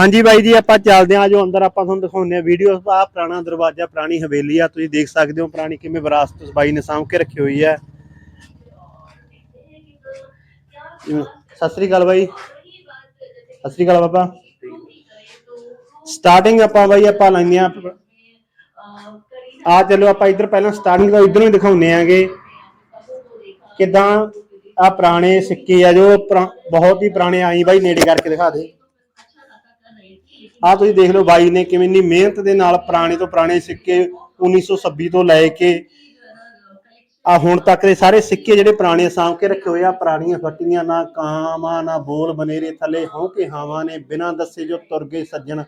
ਹਾਂਜੀ ਬਾਈ ਜੀ, ਆਪਾਂ ਚੱਲਦੇ ਆਂ ਜੋ ਅੰਦਰ ਆਪਾਂ ਤੁਹਾਨੂੰ ਦਿਖਾਉਂਦੇ ਆ ਵੀਡੀਓ ਆ ਪੁਰਾਣਾ ਦਰਵਾਜ਼ਾ, ਪੁਰਾਣੀ ਹਵੇਲੀ ਆ। ਤੁਸੀਂ ਦੇਖ ਸਕਦੇ ਹੋ ਪੁਰਾਣੀ ਕਿਵੇਂ ਵਿਰਾਸਤ ਬਾਈ ਨੇ ਸਾਂਭ ਕੇ ਰੱਖੀ ਹੋਈ ਹੈ। ਸਤਿ ਸ੍ਰੀ ਅਕਾਲ ਬਾਈ। ਸਤਿ ਸ੍ਰੀ ਅਕਾਲ ਬਾਬਾ। ਸਟਾਰਟਿੰਗ ਆਪਾਂ ਬਾਈ, ਆਪਾਂ ਲੈਂਦੇ ਆ ਆ ਚਲੋ ਆਪਾਂ ਇੱਧਰ ਪਹਿਲਾਂ ਸਟਾਰਟਿੰਗ ਤੋਂ ਇੱਧਰੋਂ ਹੀ ਦਿਖਾਉਂਦੇ ਆਂਗੇ ਕਿਦਾਂ ਆ ਪੁਰਾਣੇ ਸਿੱਕੇ ਆ ਜੋ ਪੁਰਾ- ਬਹੁਤ ਹੀ ਪੁਰਾਣੇ, ਆਈ ਬਾਈ ਨੇੜੇ ਕਰਕੇ ਦਿਖਾ ਦੇ। ਆ ਤੁਸੀਂ ਦੇਖ ਲਓ ਬਾਈ ਨੇ ਕਿਵੇਂ ਇੰਨੀ ਮਿਹਨਤ ਦੇ ਨਾਲ ਪੁਰਾਣੇ ਤੋਂ ਪੁਰਾਣੇ ਸਿੱਕੇ 1926 ਤੋਂ ਲੈ ਕੇ ਆ ਹੁਣ ਤੱਕ ਦੇ ਸਾਰੇ ਸਿੱਕੇ ਜਿਹੜੇ ਪੁਰਾਣੇ ਸਾਂਭ ਕੇ ਰੱਖੇ ਹੋਏ ਆ, ਪੁਰਾਣੀਆਂ ਫੱਟੀਆਂ ਨਾ ਕਾਮਾਂ ਨਾ ਬੋਲ ਬਨੇਰੇ ਥੱਲੇ ਹੋ ਕੇ ਹਾਵਾਂ ਨੇ, ਬਿਨਾਂ ਦੱਸੇ ਜੋ ਤੁਰ ਗਏ ਸੱਜਣ।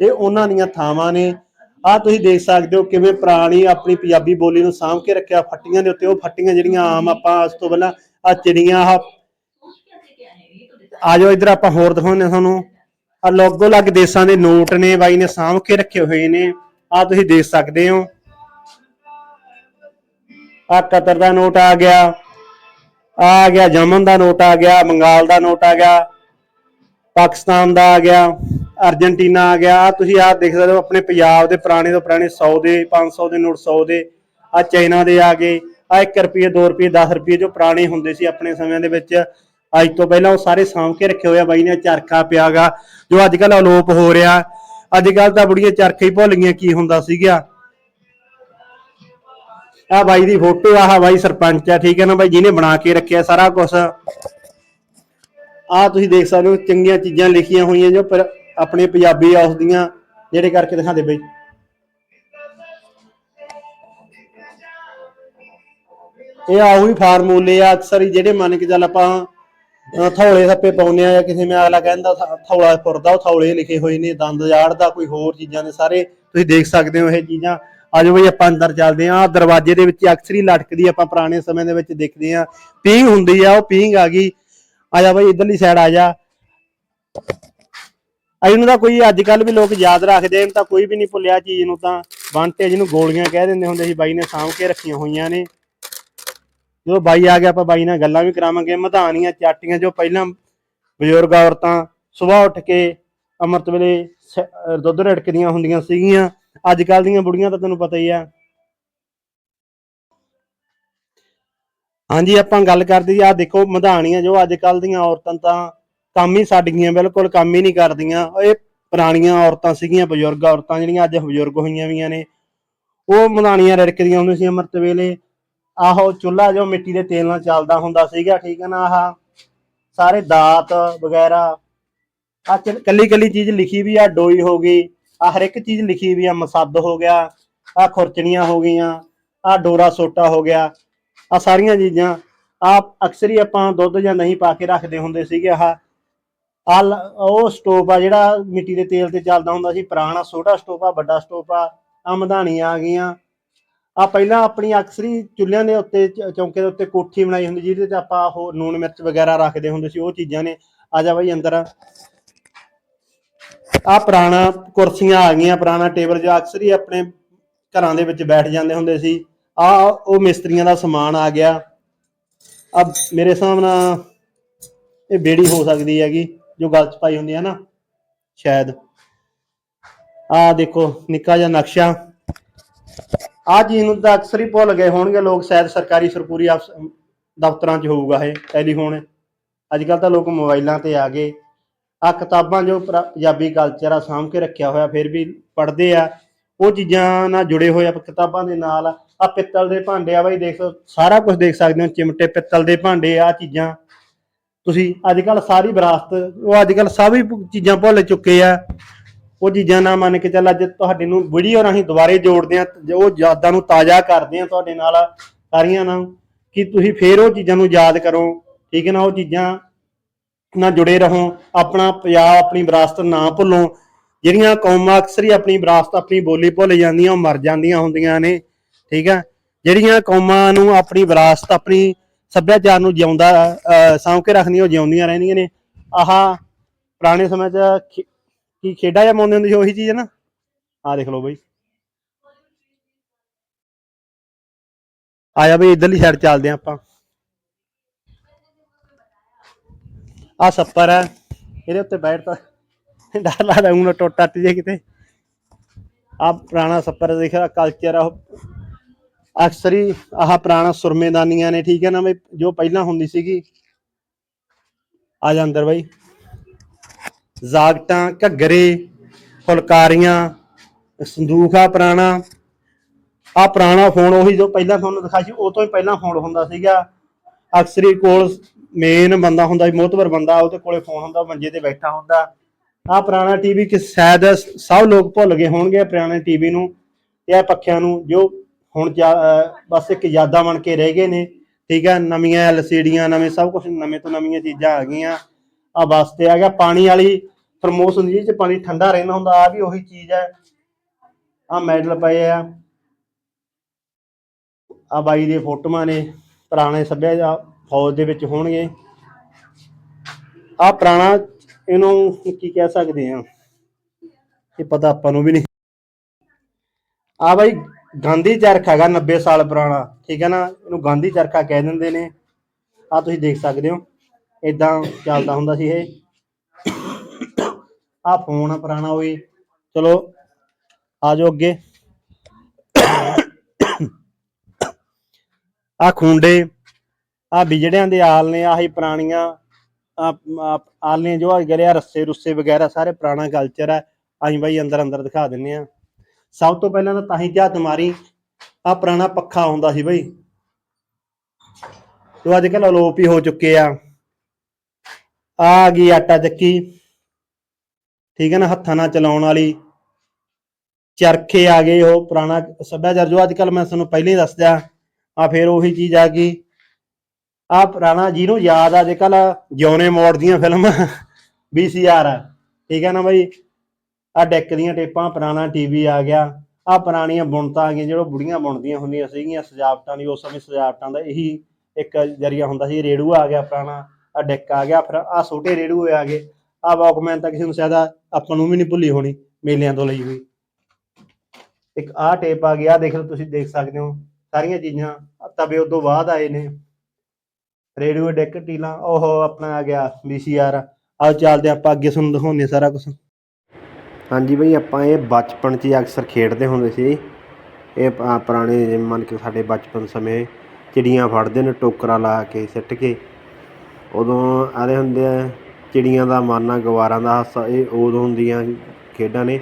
ਇਹ ਉਹਨਾਂ ਦੀਆਂ ਥਾਵਾਂ ਨੇ। ਆ ਤੁਸੀਂ ਦੇਖ ਸਕਦੇ ਹੋ ਕਿਵੇਂ ਪੁਰਾਣੀ ਆਪਣੀ ਪੰਜਾਬੀ ਬੋਲੀ ਨੂੰ ਸਾਂਭ ਕੇ ਰੱਖਿਆ ਫੱਟੀਆਂ ਦੇ ਉੱਤੇ। ਉਹ ਫੱਟੀਆਂ ਜਿਹੜੀਆਂ ਆਮ ਆਪਾਂ ਉਸ ਤੋਂ ਪਹਿਲਾਂ ਆ ਚਿੜੀਆਂ ਆ ਆ ਜਾਓ ਇੱਧਰ ਆਪਾਂ ਹੋਰ ਦਿਖਾਉਂਦੇ ਹਾਂ ਤੁਹਾਨੂੰ। ਆ ਲੋਗੋ ਅਲੱਗ ਦੇਸ਼ਾਂ ਦੇ ਨੋਟ ਨੇ ਬਾਈ ਨੇ ਸਾਂਭ ਕੇ ਰੱਖੇ ਹੋਏ ਨੇ। ਆ ਤੁਸੀਂ ਦੇਖ ਸਕਦੇ ਹੋ। ਆ ਕਤਰ ਦਾ ਨੋਟ ਆ ਗਿਆ। ਆ ਗਿਆ, ਜਮਨ ਦਾ ਨੋਟ ਆ ਗਿਆ, ਬੰਗਾਲ ਦਾ ਨੋਟ ਆ ਗਿਆ, ਪਾਕਿਸਤਾਨ ਦਾ ਆ ਗਿਆ ਅਰਜنٹੀਨਾ ਆ ਗਿਆ। ਆ ਤੁਸੀਂ ਆ ਦੇਖ ਸਕਦੇ ਹੋ, ਆਪਣੇ ਪੰਜਾਬ ਦੇ ਪੁਰਾਣੇ ਤੋਂ ਪੁਰਾਣੇ 100 ਦੇ 500 ਦੇ ਨੋਟ 100 ਦੇ। ਆ ਚਾਈਨਾ ਦੇ ਆ ਗਏ। ਆ 1 ਰੁਪਏ 2 ਰੁਪਏ 10 ਰੁਪਏ ਜੋ ਪੁਰਾਣੇ ਹੁੰਦੇ ਸੀ ਆਪਣੇ ਸਮਿਆਂ ਦੇ ਵਿੱਚ। ਅੱਜ ਤੋਂ ਪਹਿਲਾਂ ਉਹ ਸਾਰੇ ਸਾਂਭ ਕੇ ਰੱਖੇ ਹੋਇਆ ਬਾਈ ਨੇ, ਚਰਖਾ ਪਿਆਗਾ, ਜੋ ਅੱਜ ਕੱਲ ਅਲੋਪ ਹੋ ਰਿਹਾ। ਅੱਜ ਕੱਲ ਤਾਂ ਬੁੜੀਆਂ ਚਰਖੇ ਹੀ ਭੁੱਲ ਗਈਆਂ ਕੀ ਹੁੰਦਾ ਸੀਗਾ। ਆ ਬਾਈ ਦੀ ਫੋਟੋ, ਆਹ ਬਾਈ ਸਰਪੰਚ ਆ, ਠੀਕ ਹੈ ਨਾ ਬਾਈ? ਜਿਹਨੇ ਬਣਾ ਕੇ ਰੱਖਿਆ ਸਾਰਾ ਕੁਝ ਆ ਤੁਸੀਂ ਦੇਖ ਸਕਦੇ ਹੋ, ਚੰਗੀਆਂ ਚੀਜ਼ਾਂ ਲਿਖੀਆਂ ਹੋਈਆਂ ਜੋ, ਪਰ ਆਪਣੇ ਪੰਜਾਬੀ ਹਾਊਸ ਦੀਆਂ ਜਿਹੜੇ ਕਰਕੇ ਦਿਖਾਦੇ ਬਈ। ਇਹ ਆਹੂ ਫਾਰਮੂਲੇ ਆ, ਅਕਸਰ ਜਿਹੜੇ ਮੰਨ ਕੇ ਚੱਲ ਆਪਾਂ ਅਹ ਥੌਲੇ ਥੱਪੇ ਪਾਉਂਦੇ ਆ ਜਾਂ ਕਿਸੇ ਮੈਂ ਅਗਲਾ ਕਹਿੰਦਾ ਥ- ਥੌਲਾ ਫੁਰਦਾ ਉਹ ਥੌਲੇ ਲਿਖੇ ਹੋਏ ਨੇ, ਦੰਦ ਜਾੜਦਾ, ਕੋਈ ਹੋਰ ਚੀਜ਼ਾਂ ਨੇ ਸਾਰੇ, ਤੁਸੀਂ ਦੇਖ ਸਕਦੇ ਹੋ ਇਹ ਚੀਜ਼ਾਂ। ਆਜੋ ਬਈ, ਆਪਾਂ ਅੰਦਰ ਚੱਲਦੇ ਆ ਦਰਵਾਜ਼ੇ ਦੇ ਵਿੱਚ ਅਕਸਰ ਹੀ ਲਟਕਦੀ ਆਪਾਂ ਪੁਰਾਣੇ ਸਮੇਂ ਦੇ ਵਿੱਚ ਦੇਖਦੇ ਆ ਪੀਂਗ ਹੁੰਦੀ ਆ, ਉਹ ਪੀਂਗ ਆ ਗਈ। ਆ ਜਾ ਬਈ, ਇਧਰਲੀ ਸਾਈਡ ਆ ਜਾ। ਆ ਇਹਨੂੰ ਤਾਂ ਕੋਈ ਅੱਜ ਕੱਲ ਵੀ ਲੋਕ ਯਾਦ ਰੱਖਦੇ ਨੇ ਤਾਂ ਕੋਈ ਵੀ ਨਹੀਂ ਭੁੱਲਿਆ ਚੀਜ਼ ਨੂੰ ਤਾਂ। ਬੰਟੇ ਜਿਹਨੂੰ ਗੋਲੀਆਂ ਕਹਿ ਦਿੰਦੇ ਹੁੰਦੇ ਸੀ, ਬਾਈ ਨੇ ਸਾਂਭ ਕੇ ਰੱਖੀਆਂ ਹੋਈਆਂ ਨੇ। ਜਦੋਂ ਬਾਈ ਆ ਗਿਆ, ਆਪਾਂ ਬਾਈ ਨਾਲ ਗੱਲਾਂ ਵੀ ਕਰਾਵਾਂਗੇ। ਮਧਾਨੀਆਂ ਚਾਟੀਆਂ ਜੋ ਪਹਿਲਾਂ ਬਜ਼ੁਰਗ ਔਰਤਾਂ ਸਵੇਰ ਉੱਠ ਕੇ ਅੰਮ੍ਰਿਤ ਵੇਲੇ ਸ- ਦੁੱਧ ਰੜਕਦੀਆਂ ਹੁੰਦੀਆਂ ਸੀਗੀਆਂ। ਅੱਜ ਕੱਲ ਦੀਆਂ ਬੁੜੀਆਂ ਤਾਂ ਤੈਨੂੰ ਪਤਾ ਹੀ ਆ। ਹਾਂਜੀ, ਆਪਾਂ ਗੱਲ ਕਰਦੇ ਆ ਦੇਖੋ ਮਧਾਨੀਆਂ ਜੋ ਅੱਜ ਕੱਲ ਦੀਆਂ ਔਰਤਾਂ ਤਾਂ ਕੰਮ ਹੀ ਛੱਡ ਗਈਆਂ, ਬਿਲਕੁਲ ਕੰਮ ਹੀ ਨਹੀਂ ਕਰਦੀਆਂ। ਇਹ ਪੁਰਾਣੀਆਂ ਔਰਤਾਂ ਸੀਗੀਆਂ, ਬਜ਼ੁਰਗ ਔਰਤਾਂ ਜਿਹੜੀਆਂ ਅੱਜ ਬਜ਼ੁਰਗ ਹੋਈਆਂ ਵੀਆਂ ਨੇ। ਉਹ ਮਧਾਨੀਆਂ ਰੜਕਦੀਆਂ ਹੁੰਦੀਆਂ ਸੀ ਅੰਮ੍ਰਿਤ ਵੇਲੇ। ਆਹੋ ਚੁੱਲ੍ਹਾ ਜੋ ਮਿੱਟੀ ਦੇ ਤੇਲ ਨਾਲ ਚੱਲਦਾ ਹੁੰਦਾ ਸੀਗਾ, ਠੀਕ ਹੈ ਨਾ ਆਹ ਸਾਰੇ ਦਾਤ ਵਗੈਰਾ। ਆ ਕੱਲੀ ਕੱਲੀ ਚੀਜ਼ ਲਿਖੀ ਵੀ ਆ, ਡੋਈ ਹੋ ਗਈ ਆ ਹਰ ਇੱਕ ਚੀਜ਼ ਲਿਖੀ ਵੀ ਆ ਮਸੱਦ ਹੋ ਗਿਆ ਆ ਖੁਰਚਣੀਆਂ ਹੋ ਗਈਆਂ ਆ ਡੋਰਾ ਸੋਟਾ ਹੋ ਗਿਆ ਆ ਸਾਰੀਆਂ ਚੀਜ਼ਾਂ ਆ ਅਕਸਰ ਹੀ ਆਪਾਂ ਦੁੱਧ ਜਾਂ ਨਹੀਂ ਪਾ ਕੇ ਰੱਖਦੇ ਹੁੰਦੇ ਸੀਗੇ, ਆਹ। ਆ ਉਹ ਸਟੋਵ ਆ ਜਿਹੜਾ ਮਿੱਟੀ ਦੇ ਤੇਲ ਤੇ ਚੱਲਦਾ ਹੁੰਦਾ ਸੀ, ਪੁਰਾਣਾ ਛੋਟਾ ਸਟੋਵ ਆ, ਵੱਡਾ ਸਟੋਵ ਆ ਆ ਮਧਾਣੀਆਂ ਆ ਗਈਆਂ। ਆ ਪਹਿਲਾਂ ਆਪਣੀ ਅਕਸਰੀ ਚੁੱਲ੍ਹਿਆਂ ਦੇ ਉੱਤੇ, ਚ- ਚੌਂਕੇ ਦੇ ਉੱਤੇ ਕੋਠੀ ਬਣਾਈ ਹੁੰਦੀ ਜਿਹਦੇ ਚ ਆਪਾਂ ਉਹ ਨੂਣ ਮਿਰਚ ਵਗੈਰਾ ਰੱਖਦੇ ਹੁੰਦੇ ਸੀ, ਉਹ ਚੀਜ਼ਾਂ ਨੇ। ਆ ਜਾ ਬਾਈ ਅੰਦਰ। ਆ ਪੁਰਾਣਾ ਕੁਰਸੀਆਂ ਆ ਗਈਆਂ, ਪੁਰਾਣਾ ਟੇਬਲ ਜੋ ਅਕਸਰ ਹੀ ਆਪਣੇ ਘਰਾਂ ਦੇ ਵਿੱਚ ਬੈਠ ਜਾਂਦੇ ਹੁੰਦੇ ਸੀ। ਆ ਉਹ ਮਿਸਤਰੀਆਂ ਦਾ ਸਮਾਨ ਆ ਗਿਆ। ਆ ਮੇਰੇ ਹਿਸਾਬ ਨਾਲ ਇਹ ਬੇੜੀ ਹੋ ਸਕਦੀ ਹੈਗੀ, ਜੋ ਗਲ ਚ ਪਾਈ ਹੁੰਦੀ ਹੈ ਨਾ, ਸ਼ਾਇਦ। ਆ ਦੇਖੋ, ਨਿੱਕਾ ਜਿਹਾ ਨਕਸ਼ਾ। ਆ ਚੀਜ਼ ਨੂੰ ਤਾਂ ਅਕਸਰ ਹੀ ਭੁੱਲ ਗਏ ਹੋਣਗੇ ਲੋਕ, ਸ਼ਾਇਦ ਸਰਕਾਰੀ ਸਰਪੂਰੀ ਦਫ਼ਤਰਾਂ 'ਚ ਹੋਊਗਾ ਇਹ, ਟੈਲੀਫੋਨ। ਅੱਜ ਕੱਲ ਤਾਂ ਲੋਕ ਮੋਬਾਈਲਾਂ ਤੇ ਆ ਗਏ। ਆ ਕਿਤਾਬਾਂ ਜੋ ਪੰਜਾਬੀ ਕਲਚਰ ਆ, ਸਾਂਭ ਕੇ ਰੱਖਿਆ ਹੋਇਆ, ਫਿਰ ਵੀ ਪੜ੍ਹਦੇ ਆ। ਉਹ ਚੀਜ਼ਾਂ ਨਾਲ ਜੁੜੇ ਹੋਏ ਆ, ਕਿਤਾਬਾਂ ਦੇ ਨਾਲ। ਆ ਪਿੱਤਲ ਦੇ ਭਾਂਡੇ ਆ ਬਾਈ, ਦੇਖੋ, ਸਾਰਾ ਕੁਝ ਦੇਖ ਸਕਦੇ ਹੋ, ਚਿਮਟੇ, ਪਿੱਤਲ ਦੇ ਭਾਂਡੇ ਆ ਚੀਜ਼ਾਂ। ਤੁਸੀਂ ਅੱਜ ਕੱਲ ਸਾਰੀ ਵਿਰਾਸਤ, ਉਹ ਅੱਜ ਕੱਲ ਸਭ ਹੀ ਚੀਜ਼ਾਂ ਭੁੱਲ ਚੁੱਕੇ ਆ। ਉਹ ਚੀਜ਼ਾਂ ਨਾ ਮੰਨ ਕੇ ਚੱਲ ਅੱਜ ਤੁਹਾਡੇ ਨੂੰ ਵੀਡੀਓ ਰਾਹੀਂ ਦੁਬਾਰੇ ਜੋੜਦੇ ਆ ਉਹ ਯਾਦਾਂ ਨੂੰ ਤਾਜ਼ਾ ਕਰਦੇ ਆ ਤੁਹਾਡੇ ਨਾਲ ਸਾਰੀਆਂ ਨਾਲ ਕਿ ਤੁਸੀਂ ਫੇਰ ਉਹ ਚੀਜ਼ਾਂ ਨੂੰ ਯਾਦ ਕਰੋ ਠੀਕ ਹੈ ਨਾ? ਉਹ ਚੀਜ਼ਾਂ ਨਾਲ ਜੁੜੇ ਰਹੋ ਆਪਣਾ ਪੰਜਾਬ ਆਪਣੀ ਵਿਰਾਸਤ ਨਾ ਭੁੱਲੋ। ਜਿਹੜੀਆਂ ਕੌਮਾਂ ਅਕਸਰ ਹੀ ਆਪਣੀ ਵਿਰਾਸਤ ਆਪਣੀ ਬੋਲੀ ਭੁੱਲ ਜਾਂਦੀਆਂ ਉਹ ਮਰ ਜਾਂਦੀਆਂ ਹੁੰਦੀਆਂ ਨੇ ਠੀਕ ਹੈ? ਜਿਹੜੀਆਂ ਕੌਮਾਂ ਨੂੰ ਆਪਣੀ ਵਿਰਾਸਤ ਆਪਣੀ ਸੱਭਿਆਚਾਰ ਨੂੰ ਜਿਉਂਦਾ ਅਹ, ਸਾਂਭ ਕੇ ਰੱਖਣੀ ਉਹ ਜਿਉਂਦੀਆਂ ਰਹਿੰਦੀਆਂ ਨੇ। ਆਹ ਪੁਰਾਣੇ ਸਮੇਂ 'ਚ ਕੀ ਖੇਡਾ ਜਾਂ ਪਾਉਂਦੇ ਹੁੰਦੇ ਸੀ ਉਹੀ ਚੀਜ਼ ਹੈ ਨਾ? ਆਹ ਦੇਖ ਲਓ ਬਈ। ਆਇਆ ਬਈ, ਇਧਰਲੀ ਸਾਈਡ ਚੱਲਦੇ ਹਾਂ ਆਪਾਂ। ਆ ਸੱਪਰ ਹੈ। ਇਹਦੇ ਉੱਤੇ ਬੈਠਦਾ ਡਰ ਲੱਗਦਾ ਹੁਣ ਟੁੱਟ ਟੱਟ ਜੇ ਕਿਤੇ। ਆ ਪੁਰਾਣਾ ਸੱਪਰ ਦੇਖਿਆ ਕਲਚਰ ਆ ਉਹ। ਅਕਸਰ ਹੀ ਆਹ ਪੁਰਾਣਾ ਸੁਰਮੇਦਾਨੀਆਂ ਨੇ, ਠੀਕ ਹੈ ਨਾ ਬਈ, ਜੋ ਪਹਿਲਾਂ ਹੁੰਦੀ ਸੀਗੀ। ਆ ਜਾ ਅੰਦਰ ਬਾਈ। ਜਾਗਟਾਂ ਘੱਗਰੇ, ਫੁਲਕਾਰੀਆਂ ਸੰਦੂਕ ਆ ਪੁਰਾਣਾ। ਆ ਪੁਰਾਣਾ ਫੋਨ ਉਹੀ ਜੋ ਪਹਿਲਾਂ ਤੁਹਾਨੂੰ ਦਿਖਾਇਆ ਸੀ, ਉਹ ਤੋਂ ਹੀ ਪਹਿਲਾਂ ਫੋਨ ਹੁੰਦਾ ਸੀਗਾ। ਅਕਸਰ ਕੋਲ ਮੇਨ ਬੰਦਾ ਹੁੰਦਾ ਸੀ ਮੋਤਬਰ ਬੰਦਾ, ਉਹਦੇ ਕੋਲੇ ਫੋਨ ਹੁੰਦਾ ਮੰਜੇ ਤੇ ਬੈਠਾ ਹੁੰਦਾ। ਆ ਪੁਰਾਣਾ ਟੀਵੀ ਕਿ ਸ਼ਾਇਦ ਸਭ ਲੋਕ ਭੁੱਲ ਗਏ ਹੋਣਗੇ ਪੁਰਾਣੇ ਟੀਵੀ ਨੂੰ ਇਹ ਪੱਖਿਆਂ ਨੂੰ, ਜੋ ਹੁਣ ਬਸ ਇੱਕ ਯਾਦਾਂ ਬਣ ਕੇ ਰਹਿ ਗਏ ਨੇ। ਠੀਕ ਹੈ ਨਵੀਆਂ ਐਲਸੀਡੀਆਂ ਨਵੇਂ ਸਭ ਕੁਝ ਨਵੇਂ ਤੋਂ ਨਵੀਆਂ ਚੀਜ਼ਾਂ ਆ ਗਈਆਂ। ਆ ਵਾਸਤੇ ਆ ਗਿਆ ਪਾਣੀ ਵਾਲੀ ਪ੍ਰਮੋਸ਼ਨ ਜਿਹਦੇ ਚ ਪਾਣੀ ਠੰਡਾ ਰਹਿੰਦਾ ਹੁੰਦਾ ਆ ਵੀ ਉਹੀ ਚੀਜ਼ ਹੈ। ਆ ਮੈਡਲ ਪਏ ਆ। ਆ ਬਾਈ ਦੇ ਫੋਟੋਆਂ ਨੇ, ਪੁਰਾਣੇ ਸੱਭਿਆਚਾਰ ਫੌਜ ਦੇ ਵਿੱਚ ਹੋਣਗੇ। ਆ ਪੁਰਾਣਾ ਇਹਨੂੰ ਕੀ ਕਹਿ ਸਕਦੇ ਆ ਇਹ ਪਤਾ ਆਪਾਂ ਨੂੰ ਵੀ ਨਹੀਂ। ਆ ਬਾਈ ਗਾਂਧੀ ਚਰਖਾ ਹੈਗਾ 90 ਸਾਲ ਪੁਰਾਣਾ, ਠੀਕ ਹੈ ਨਾ? ਇਹਨੂੰ ਗਾਂਧੀ ਚਰਖਾ ਕਹਿ ਦਿੰਦੇ ਨੇ। ਆ ਤੁਸੀਂ ਦੇਖ ਸਕਦੇ ਹੋ। ਇਦਾਂ ਚੱਲਦਾ ਹੁੰਦਾ ਸੀ ਇਹ। ਆ ਫੋਨ ਆ ਪੁਰਾਣਾ ਉਹ ਚਲੋ, ਆ ਜਾਓ ਅੱਗੇ। ਆ ਖੁੰਡੇ ਆ ਬਿਜੜਿਆਂ ਦੇ ਆਲ ਨੇ, ਆਹੀ ਪੁਰਾਣੀਆਂ ਆਲ ਨੇ ਜੋ ਅੱਜ ਆ, ਰੱਸੇ ਰੁੱਸੇ ਵਗੈਰਾ, ਸਾਰੇ ਪੁਰਾਣਾ ਕਲਚਰ ਹੈ ਅਸੀਂ ਬਾਈ ਅੰਦਰ ਅੰਦਰ ਦਿਖਾ ਦਿੰਨੇ ਆ। ਸਭ ਤੋਂ ਪਹਿਲਾਂ ਤਾਂ ਤਾਂ ਹੀ ਕਿਹਾ ਤੁਮਾਰੀ ਆ ਪੁਰਾਣਾ ਪੱਖਾ ਹੁੰਦਾ ਸੀ ਬਈ। ਜੋ ਅੱਜ ਕੱਲ ਅਲੋਪ ਹੀ ਹੋ ਚੁੱਕੇ ਆ। ਆ ਗਈ ਆਟਾ ਚੱਕੀ। ਠੀਕ ਹੈ ਨਾ, ਹੱਥਾਂ ਨਾਲ ਚਲਾਉਣ ਵਾਲੀ। ਚਰਖੇ ਆ ਗਏ ਉਹ ਪੁਰਾਣਾ ਸੱਭਿਆਚਾਰ ਜੋ ਅੱਜ ਕੱਲ ਮੈਂ ਤੁਹਾਨੂੰ ਪਹਿਲਾਂ ਹੀ ਦੱਸਦਿਆ ਆ ਫਿਰ ਉਹੀ ਚੀਜ਼ ਆ ਗਈ। ਆ ਪੁਰਾਣਾ ਜਿਹਨੂੰ ਯਾਦ ਆ ਅੱਜ ਕੱਲ ਜਿਉਨੇ ਮੋੜ ਦੀਆਂ ਫਿਲਮਾਂ VCR ਆ ਠੀਕ ਹੈ ਨਾ ਬਈ? ਆ ਡੈਕ ਦੀਆਂ ਟੇਪਾਂ, ਪੁਰਾਣਾ ਟੀਵੀ ਆ ਗਿਆ। ਆ ਪੁਰਾਣੀਆਂ ਬੁਣਤਾਂ ਆ ਗਈਆਂ ਜਿਹੜੋ ਬੁੜੀਆਂ ਬੁਣਦੀਆਂ ਹੁੰਦੀਆਂ ਸੀਗੀਆਂ। ਸਜਾਵਟਾਂ ਦੀ, ਉਸ ਸਮੇਂ ਸਜਾਵਟਾਂ ਦਾ ਇਹੀ ਇੱਕ ਜਰੀਆ ਹੁੰਦਾ ਸੀ। ਰੇੜੂ ਆ ਗਿਆ ਪੁਰਾਣਾ। ਆ ਡੈਕ ਆ ਗਿਆ, ਫਿਰ ਆ ਛੋਟੇ ਰੇੜੂ ਆ ਗਏ। ਆ ਵਾਕਮੈਨ ਤਾਂ ਕਿਸੇ ਨੂੰ ਸ਼ਾਇਦ ਆਪਾਂ ਨੂੰ ਵੀ ਨਹੀਂ ਭੁੱਲੀ ਹੋਣੀ, ਮੇਲਿਆਂ ਤੋਂ ਲਈ ਹੋਈ। ਇੱਕ ਆ ਟੇਪ ਆ ਗਿਆ ਦੇਖ ਲਓ ਤੁਸੀਂ, ਦੇਖ ਸਕਦੇ ਹੋ। ਸਾਰੀਆਂ ਚੀਜ਼ਾਂ, ਆਹ ਤਵੇ ਉਦੋਂ ਬਾਅਦ ਆਏ ਨੇ। ਰੇਡੀਓ ਡੈਕ, ਟੀਲਾਂ ਉਹ ਆਪਣਾ ਆ ਗਿਆ VCR ਆਓ ਚੱਲਦੇ ਆਪਾਂ ਅੱਗੇ ਤੁਹਾਨੂੰ ਦਿਖਾਉਂਦੇ ਹਾਂ ਸਾਰਾ ਕੁਝ ਹਾਂਜੀ ਬਈ, ਆਪਾਂ ਇਹ ਬਚਪਨ 'ਚ ਅਕਸਰ ਖੇਡਦੇ ਹੁੰਦੇ ਸੀ। ਇਹ ਪੁਰਾਣੇ ਜਿਵੇਂ ਮੰਨ ਕੇ ਸਾਡੇ ਬਚਪਨ ਸਮੇਂ, ਚਿੜੀਆਂ ਫੜਦੇ ਨੇ, ਟੋਕਰਾ ਲਾ ਕੇ, ਸਿੱਟ ਕੇ। ਉਦੋਂ ਆਦੇ ਹੁੰਦੇ ਆ, ਚਿੜੀਆਂ ਦਾ ਮਾਰਨਾ, ਗਵਾਰਾਂ ਦਾ ਹਾਸਾ, ਇਹ ਉਦੋਂ ਹੁੰਦੀਆਂ ਖੇਡਾਂ ਨੇ।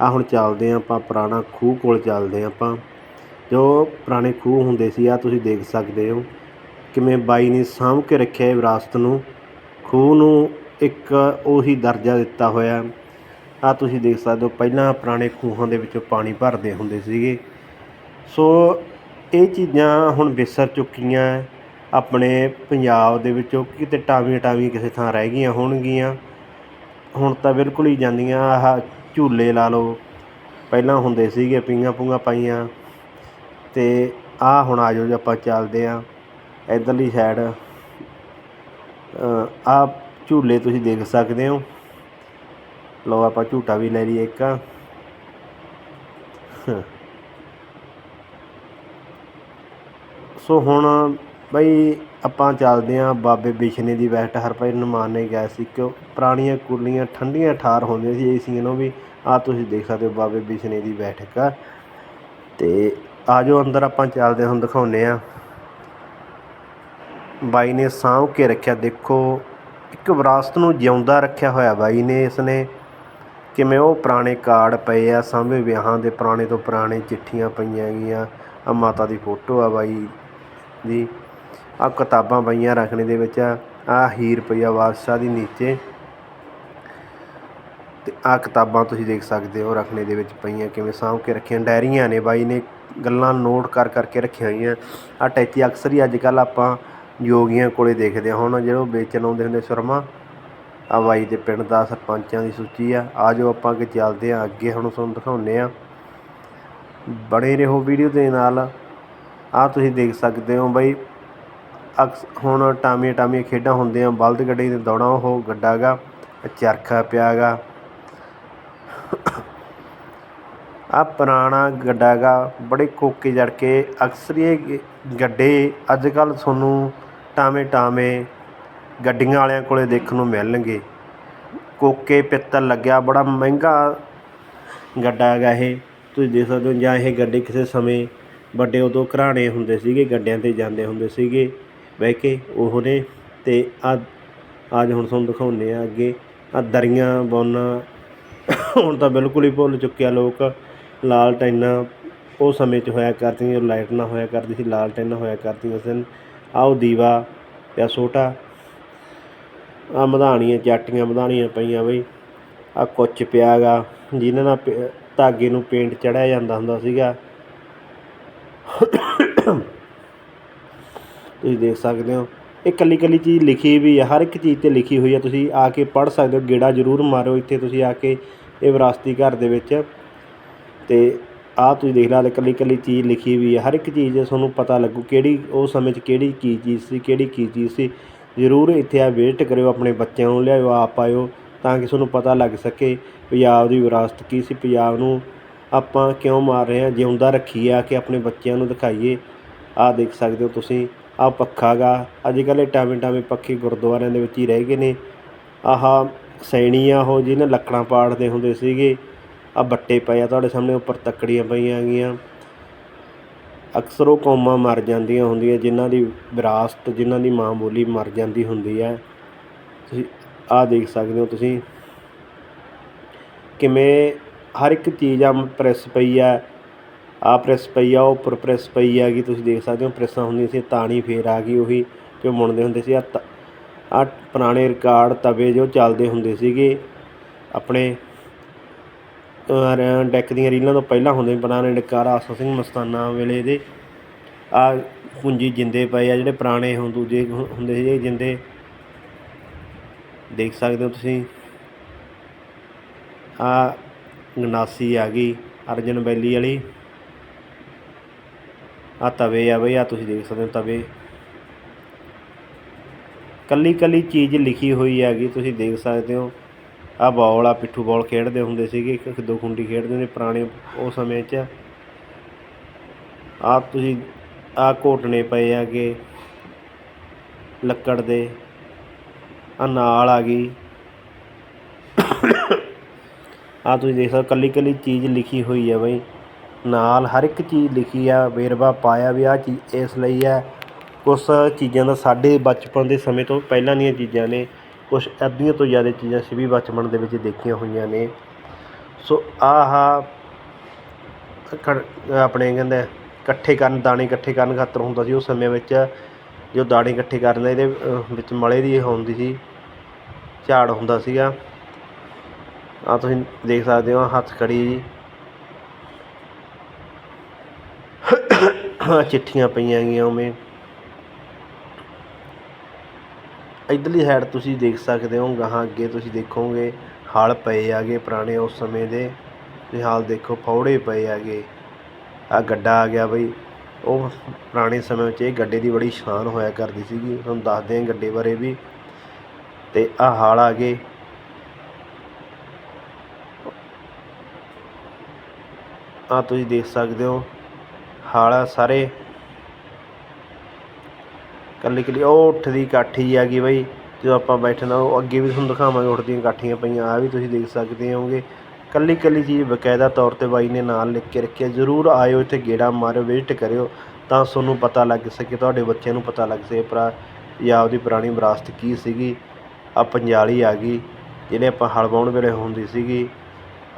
ਆਹ ਹੁਣ ਚੱਲਦੇ ਹਾਂ ਆਪਾਂ, ਪੁਰਾਣਾ ਖੂਹ ਕੋਲ ਚੱਲਦੇ ਹਾਂ ਆਪਾਂ। ਜੋ ਪੁਰਾਣੇ ਖੂਹ ਹੁੰਦੇ ਸੀ, ਆਹ ਤੁਸੀਂ ਦੇਖ ਸਕਦੇ ਹੋ। ਕਿਵੇਂ ਬਾਈ ਨੇ ਸਾਂਭ ਕੇ ਰੱਖਿਆ ਵਿਰਾਸਤ ਨੂੰ। ਖੂਹ ਨੂੰ ਇੱਕ ਉਹੀ ਦਰਜਾ ਦਿੱਤਾ ਹੋਇਆ। ਆ ਤੁਸੀਂ ਦੇਖ ਸਕਦੇ ਹੋ, ਪਹਿਲਾਂ ਪੁਰਾਣੇ ਖੂਹਾਂ ਦੇ ਵਿੱਚੋਂ ਪਾਣੀ ਭਰਦੇ ਹੁੰਦੇ ਸੀਗੇ। ਸੋ ਇਹ ਚੀਜ਼ਾਂ ਹੁਣ ਵਿਸਰ ਚੁੱਕੀਆਂ। ਆਪਣੇ ਪੰਜਾਬ ਦੇ ਵਿੱਚੋਂ ਕਿਤੇ ਟਾਵੀਆਂ ਟਾਵੀਆਂ ਕਿਸੇ ਥਾਂ ਰਹਿ ਗਈਆਂ ਹੋਣਗੀਆਂ। ਹੁਣ ਤਾਂ ਬਿਲਕੁਲ ਹੀ ਜਾਂਦੀਆਂ, ਆਹ ਝੂਲੇ ਲਾ ਲਓ। ਪਹਿਲਾਂ ਹੁੰਦੇ ਸੀਗੇ ਪੀਂਘਾਂ ਪੂੰਘਾਂ ਪਾਈਆਂ। ਅਤੇ ਆਹ ਹੁਣ ਆ ਜਾਓ ਜੀ ਆਪਾਂ ਚੱਲਦੇ ਹਾਂ ਇੱਧਰਲੀ ਸਾਈਡ ਆਹ ਝੂਲੇ ਤੁਸੀਂ ਦੇਖ ਸਕਦੇ ਹੋ। ਲਓ ਆਪਾਂ ਝੂਟਾ ਵੀ ਲੈ ਲਈਏ ਇੱਕ। ਸੋ ਹੁਣ ਬਾਈ ਆਪਾਂ ਚੱਲਦੇ ਹਾਂ ਬਾਬੇ ਬਿਸ਼ਨੇ ਦੀ ਵੈਸਟ ਹਰਪਾਈ ਮਾਨ ਨੇ ਗਿਆ ਸੀ ਕਿ ਪੁਰਾਣੀਆਂ ਕੁਰਲੀਆਂ ਠੰਡੀਆਂ ਠਾਰ ਹੁੰਦੀਆਂ ਸੀ ਏਸੀਆਂ ਨੂੰ ਵੀ ਆ ਤੁਸੀਂ ਦੇਖ ਸਕਦੇ ਹੋ ਬਾਬੇ ਬਿਸ਼ਨੇ ਦੀ ਬੈਠਕ ਆ ਤੇ ਆ ਜਾਓ ਅੰਦਰ ਆਪਾਂ ਚੱਲਦੇ ਹਾਂ, ਹੁਣ ਦਿਖਾਉਂਦੇ ਆ ਬਾਈ ਨੇ ਸਾਂਭ ਕੇ ਰੱਖਿਆ, ਦੇਖੋ, ਇੱਕ ਵਿਰਾਸਤ ਨੂੰ ਜਿਉਂਦਾ ਰੱਖਿਆ ਹੋਇਆ ਬਾਈ ਨੇ ਇਸ ਨੇ ਕਿਵੇਂ ਉਹ ਪੁਰਾਣੇ ਕਾਰਡ ਪਏ ਆ ਸਾਹਮਣੇ ਵਿਆਹਾਂ ਦੇ ਪੁਰਾਣੇ ਤੋਂ ਪੁਰਾਣੇ ਚਿੱਠੀਆਂ ਪਈਆਂ ਗਈਆਂ। ਆ ਮਾਤਾ ਦੀ ਫੋਟੋ ਆ ਬਾਈ ਦੀ। ਆ ਕਿਤਾਬਾਂ ਪਈਆਂ ਰੱਖਣੇ ਦੇ ਵਿੱਚ, ਆ ਹੀਰ ਪਈਆ ਬਾਦਸ਼ਾਹ ਦੀ ਨੀਚੇ। ਤੇ ਆ ਕਿਤਾਬਾਂ ਤੁਸੀਂ ਦੇਖ ਸਕਦੇ ਹੋ ਰੱਖਣੇ ਦੇ ਵਿੱਚ ਪਈਆਂ, ਕਿਵੇਂ ਸਾਂਭ ਕੇ ਰੱਖੀਆਂ। ਡਾਇਰੀਆਂ ਨੇ ਬਾਈ ਨੇ ਗੱਲਾਂ ਨੋਟ ਕਰ ਕਰਕੇ ਰੱਖੀਆਂ ਹੋਈਆਂ। ਆ ਟੈਚੀ ਅਕਸਰ ਹੀ ਅੱਜ ਕੱਲ ਆਪਾਂ ਯੋਗੀਆਂ ਕੋਲੇ ਦੇਖਦੇ ਹਾਂ ਹੁਣ ਜਿਹੜੇ ਉਹ ਵੇਚਣ ਆਉਂਦੇ ਹੁੰਦੇ ਸੁਰਮਾ, ਆ ਬਾਈ ਦੇ ਪਿੰਡ ਦਾ ਸਰਪੰਚਾਂ ਦੀ ਸੂਚੀ ਆ। ਆ ਜਾਓ ਆਪਾਂ ਅੱਗੇ ਚੱਲਦੇ ਆ, ਅੱਗੇ ਹੁਣ ਤੁਹਾਨੂੰ ਦਿਖਾਉਂਦੇ ਆ। ਬਣੇ ਰਹੋ ਵੀਡੀਓ ਦੇ ਨਾਲ। ਆ ਤੁਸੀਂ ਦੇਖ ਸਕਦੇ ਹੋ ਬਾਈ ਅਕਸ ਹੁਣ ਟਾਮੀਆਂ ਟਾਮੀਆਂ ਖੇਡਾਂ ਹੁੰਦੀਆਂ। ਬਲਦ ਗੱਡੀ 'ਤੇ ਦੌੜਾਂ, ਉਹ ਗੱਡਾ ਗਾ, ਚਰਖਾ ਪਿਆ ਗਾ। ਆਹ ਪੁਰਾਣਾ ਗੱਡਾ ਗਾ, ਬੜੇ ਕੋਕੇ ਜੜ ਕੇ ਅਕਸਰ ਇਹ ਗੱਡੇ ਅੱਜ ਕੱਲ੍ਹ ਤੁਹਾਨੂੰ ਟਾਵੇਂ ਟਾਵੇਂ ਗੱਡੀਆਂ ਵਾਲਿਆਂ ਕੋਲੇ ਦੇਖਣ ਨੂੰ ਮਿਲਣਗੇ। ਕੋਕੇ ਪਿੱਤਲ ਲੱਗਿਆ, ਬੜਾ ਮਹਿੰਗਾ ਗੱਡਾ ਹੈਗਾ ਇਹ। ਤੁਸੀਂ ਦੇਖ ਸਕਦੇ ਹੋ, ਜਾਂ ਇਹ ਗੱਡੇ ਕਿਸੇ ਸਮੇਂ ਵੱਡੇ ਉਦੋਂ ਘਰਾਣੇ ਹੁੰਦੇ ਸੀਗੇ, ਗੱਡਿਆਂ ਤੇ ਜਾਂਦੇ ਹੁੰਦੇ ਸੀਗੇ। ਬਹਿ ਕੇ ਉਹ ਨੇ ਅਤੇ ਆ ਅੱਜ ਹੁਣ ਤੁਹਾਨੂੰ ਦਿਖਾਉਂਦੇ ਆ ਅੱਗੇ। ਆ ਦਰੀਆਂ ਬੁਣਨਾ ਹੁਣ ਤਾਂ ਬਿਲਕੁਲ ਹੀ ਭੁੱਲ ਚੁੱਕਿਆ ਲੋਕ। ਲਾਲ ਟੈਨਾਂ ਉਹ ਸਮੇਂ 'ਚ ਹੋਇਆ ਕਰਦੀਆਂ ਜਦੋਂ ਲਾਈਟ ਨਾ ਹੋਇਆ ਕਰਦੀ ਸੀ, ਲਾਲ ਟੈਨਾਂ ਹੋਇਆ ਕਰਦੀਆਂ ਸਨ। ਆਹ ਉਹ ਦੀਵਾ ਜਾਂ ਛੋਟਾ। ਆ ਮਧਾਣੀਆਂ, ਚਾਟੀਆਂ ਮਧਾਣੀਆਂ ਪਈਆਂ ਬਈ। ਆ ਕੁੱਚ ਪਿਆ ਗਾ ਜਿਨ੍ਹਾਂ ਨਾਲ ਪ- ਧਾਗੇ ਨੂੰ ਪੇਂਟ ਚੜਿਆ ਜਾਂਦਾ ਹੁੰਦਾ ਸੀਗਾ। ਤੁਸੀਂ ਦੇਖ ਸਕਦੇ ਹੋ। ਇਹ ਇਕੱਲੀ ਇਕੱਲੀ ਚੀਜ਼ ਲਿਖੀ ਵੀ ਹੈ ਹਰ ਇੱਕ ਚੀਜ਼ ਤੇ ਲਿਖੀ ਹੋਈ ਹੈ ਤੁਸੀਂ ਆ ਕੇ ਪੜ੍ਹ ਸਕਦੇ ਹੋ, ਗੇੜਾ ਜ਼ਰੂਰ ਮਾਰਿਓ ਇੱਥੇ ਤੁਸੀਂ ਆ ਕੇ ਇਹ ਵਿਰਾਸਤੀ ਘਰ ਦੇ ਵਿੱਚ। ਅਤੇ ਆਹ ਤੁਸੀਂ ਦੇਖ ਲਾ ਇਕੱਲੀ ਇਕੱਲੀ ਚੀਜ਼ ਲਿਖੀ ਵੀ ਹੈ ਹਰ ਇੱਕ ਚੀਜ਼ ਤੁਹਾਨੂੰ ਪਤਾ ਲੱਗੂ ਕਿਹੜੀ, ਉਹ ਸਮੇਂ 'ਚ ਕਿਹੜੀ ਕੀ ਚੀਜ਼ ਸੀ, ਕਿਹੜੀ ਕੀ ਚੀਜ਼ ਸੀ। ਜ਼ਰੂਰ ਇੱਥੇ ਆ ਵਿਜ਼ਿਟ ਕਰਿਓ, ਆਪਣੇ ਬੱਚਿਆਂ ਨੂੰ ਲਿਆਇਓ, ਆਪ ਆਇਓ, ਤਾਂ ਕਿ ਤੁਹਾਨੂੰ ਪਤਾ ਲੱਗ ਸਕੇ ਪੰਜਾਬ ਦੀ ਵਿਰਾਸਤ ਕੀ ਸੀ। ਪੰਜਾਬ ਨੂੰ ਆਪਾਂ ਕਿਉਂ ਮਾਰ ਰਹੇ ਹਾਂ? ਜਿਉਂਦਾ ਰੱਖੀਏ ਆ ਕਿ ਆਪਣੇ ਬੱਚਿਆਂ ਨੂੰ ਦਿਖਾਈਏ। ਆਹ ਦੇਖ ਸਕਦੇ ਹੋ ਤੁਸੀਂ। ਆਹ ਪੱਖਾ ਗਾ। ਅੱਜ ਕੱਲ੍ਹ ਇਹ ਟਾਵੇਂ ਟਾਵੇਂ ਪੱਖੇ ਗੁਰਦੁਆਰਿਆਂ ਦੇ ਵਿੱਚ ਹੀ ਰਹਿ ਗਏ ਨੇ। ਆਹ ਸੈਣੀ ਆ ਉਹ ਜਿਹਨੇ ਲੱਕੜਾਂ ਪਾੜਦੇ ਹੁੰਦੇ ਸੀਗੇ, ਆਹ ਬੱਟੇ ਪਏ ਆ ਤੁਹਾਡੇ ਸਾਹਮਣੇ, ਉੱਪਰ ਤੱਕੜੀਆਂ ਪਈਆਂ ਹੈਗੀਆਂ। ਅਕਸਰ ਉਹ ਕੌਮਾਂ ਮਰ ਜਾਂਦੀਆਂ ਹੁੰਦੀਆਂ, ਜਿਨ੍ਹਾਂ ਦੀ ਵਿਰਾਸਤ, ਜਿਨ੍ਹਾਂ ਦੀ ਮਾਂ ਬੋਲੀ ਮਰ ਜਾਂਦੀ ਹੁੰਦੀ ਹੈ। ਤੁਸੀਂ ਆਹ ਦੇਖ ਸਕਦੇ ਹੋ ਤੁਸੀਂ। ਕਿਵੇਂ ਹਰ ਇੱਕ ਚੀਜ਼ ਆ, ਪ੍ਰੈਸ ਪਈ ਆ। ਆ ਪ੍ਰੈਸ ਪਈ ਆ, ਉਹ ਉੱਪਰ ਪ੍ਰੈਸ ਪਈ ਆ ਕਿ ਤੁਸੀਂ ਦੇਖ ਸਕਦੇ ਹੋ, ਪ੍ਰੈਸਾਂ ਹੁੰਦੀਆਂ ਸੀ, ਤਾਣੀ ਫੇਰ ਆ ਗਈ ਉਹੀ ਜੋ ਮੁਣਦੇ ਹੁੰਦੇ ਸੀ, ਆ ਆ ਪੁਰਾਣੇ ਰਿਕਾਰਡ ਤਵੇ ਜੋ ਚੱਲਦੇ ਹੁੰਦੇ ਸੀਗੇ, ਆਪਣੇ ਡੈਕ ਦੀਆਂ ਰੀਲਾਂ ਤੋਂ ਪਹਿਲਾਂ ਹੁੰਦੇ ਪੁਰਾਣੇ ਡਕਾਰ ਆਸਾ ਸਿੰਘ ਮਸਤਾਨਾ ਵੇਲੇ ਦੇ, ਆ ਪੂੰਜੀ ਜਿੰਦੇ ਪਏ ਆ, ਜਿਹੜੇ ਪੁਰਾਣੇ ਹੁਣ, ਦੂਜੇ ਹੁੰਦੇ ਸੀ ਜਿੰਦੇ, ਦੇਖ ਸਕਦੇ ਹੋ ਤੁਸੀਂ, ਆ ਗਨਾਸੀ ਆ ਗਈ, ਅਰਜਨ ਵੈਲੀ ਵਾਲੀ ਆ ਤਵੇ ਆ ਬਈ, ਆ ਤੁਸੀਂ ਦੇਖ ਸਕਦੇ ਹੋ ਤਵੇ। ਕੱਲੀ ਕੱਲੀ ਚੀਜ਼ ਲਿਖੀ ਹੋਈ ਹੈਗੀ, ਤੁਸੀਂ ਦੇਖ ਸਕਦੇ ਹੋ। ਆ ਬਾਲ, ਆ ਪਿੱਠੂ ਬਾਲ ਖੇਡਦੇ ਹੁੰਦੇ ਸੀਗੇ ਇੱਕ ਦੋ ਖੁੰਡੀ ਖੇਡਦੇ ਨੇ ਪੁਰਾਣੇ ਉਹ ਸਮੇਂ 'ਚ। ਆ ਤੁਸੀਂ, ਆ ਘੋਟਣੇ ਪਏ ਹੈਗੇ, ਲੱਕੜ ਦੇ। ਆ ਨਾਲ ਆ ਗਈ। ਆ ਤੁਸੀਂ ਦੇਖ ਸਕਦੇ ਹੋ ਕੱਲੀ ਕੱਲੀ ਚੀਜ਼ ਲਿਖੀ ਹੋਈ ਹੈ ਬਈ। ਨਾਲ ਹਰ ਇੱਕ ਚੀਜ਼ ਲਿਖੀ ਆ, ਵੇਰਵਾ ਪਾਇਆ ਵੀ ਆਹ ਚੀਜ਼ ਇਸ ਲਈ ਹੈ ਕੁਛ ਚੀਜ਼ਾਂ ਦਾ ਸਾਡੇ ਬਚਪਨ ਦੇ ਸਮੇਂ ਤੋਂ ਪਹਿਲਾਂ ਦੀਆਂ ਚੀਜ਼ਾਂ ਨੇ, ਕੁਛ ਅੱਧੀਆਂ ਤੋਂ ਜ਼ਿਆਦਾ ਚੀਜ਼ਾਂ ਅਸੀਂ ਵੀ ਬਚਪਨ ਦੇ ਵਿੱਚ ਦੇਖੀਆਂ ਹੋਈਆਂ ਨੇ। ਸੋ ਆਹ ਖੜ- ਆਪਣੇ ਕਹਿੰਦੇ ਇਕੱਠੇ ਕਰਨ, ਦਾਣੇ ਇਕੱਠੇ ਕਰਨ ਖਾਤਰ ਹੁੰਦਾ ਸੀ ਉਸ ਸਮੇਂ ਵਿੱਚ। ਜੋ ਦਾਣੇ ਇਕੱਠੇ ਕਰਨ ਦਾ ਇਹਦੇ ਵਿੱਚ ਮਲੇ ਦੀ ਹੁੰਦੀ ਸੀ, ਝਾੜ ਹੁੰਦਾ ਸੀਗਾ। ਆ ਤੁਸੀਂ ਦੇਖ ਸਕਦੇ ਹੋ ਹੱਥ ਖੜੀ ਜੀ ਆਹ ਚਿੱਠੀਆਂ ਪਈਆਂ ਗਈਆਂ ਉਵੇਂ। ਇਧਰਲੀ ਸਾਈਡ ਤੁਸੀਂ ਦੇਖ ਸਕਦੇ ਹੋ, ਗਾਹਾਂ ਅੱਗੇ ਤੁਸੀਂ ਦੇਖੋਗੇ, ਹਾਲ ਪਏ ਆਗੇ ਪੁਰਾਣੇ ਉਸ ਸਮੇਂ ਦੇ। ਤੁਸੀਂ ਹਾਲ ਦੇਖੋ, ਫੌੜੇ ਪਏ ਆਗੇ ਆ ਗੱਡਾ ਆ ਗਿਆ ਬਈ। ਉਹ ਪੁਰਾਣੇ ਸਮੇਂ ਵਿੱਚ ਇਹ ਗੱਡੇ ਦੀ ਬੜੀ ਸ਼ਾਨ ਹੋਇਆ ਕਰਦੀ ਸੀਗੀ। ਤੁਹਾਨੂੰ ਦੱਸਦੇ ਹਾਂ ਗੱਡੇ ਬਾਰੇ ਵੀ। ਤੇ ਆ ਹਾਲ ਆ ਗਏ। ਆ ਤੁਸੀਂ ਦੇਖ ਸਕਦੇ ਹੋ ਹਾਲ ਆ ਸਾਰੇ। ਕੱਲੀ ਕੱਲੀ ਉਹ ਉੱਠਦੀ ਕਾਠੀ ਆ ਗਈ ਬਈ, ਜਦੋਂ ਆਪਾਂ ਬੈਠਣਾ ਉਹ ਅੱਗੇ ਵੀ ਤੁਹਾਨੂੰ ਦਿਖਾਵਾਂਗੇ ਉੱਠਦੀਆਂ ਕਾਠੀਆਂ ਪਈਆਂ ਆ ਵੀ ਤੁਸੀਂ ਦੇਖ ਸਕਦੇ ਹੋਗੇ ਕੱਲੀ ਕੱਲੀ ਚੀਜ਼ ਬਕਾਇਦਾ ਤੌਰ ਤੇ ਬਾਈ ਨੇ ਨਾਲ ਲਿਖ ਕੇ ਰੱਖਿਆ ਜ਼ਰੂਰ ਆਇਓ ਇੱਥੇ, ਗੇੜਾ ਮਾਰਿਓ, ਵਿਜ਼ਿਟ ਕਰਿਓ, ਤਾਂ ਤੁਹਾਨੂੰ ਪਤਾ ਲੱਗ ਸਕੇ, ਤੁਹਾਡੇ ਬੱਚਿਆਂ ਨੂੰ ਪਤਾ ਲੱਗ ਸਕੇ ਭਰਾ ਪੰਜਾਬ ਦੀ ਪੁਰਾਣੀ ਵਿਰਾਸਤ ਕੀ ਸੀਗੀ। ਆ ਪੰਜਾਲੀ ਆ ਗਈ ਜਿਹੜੇ ਆਪਾਂ ਹਲ ਵਾਹੁਣ ਵੇਲੇ ਹੁੰਦੀ ਸੀਗੀ।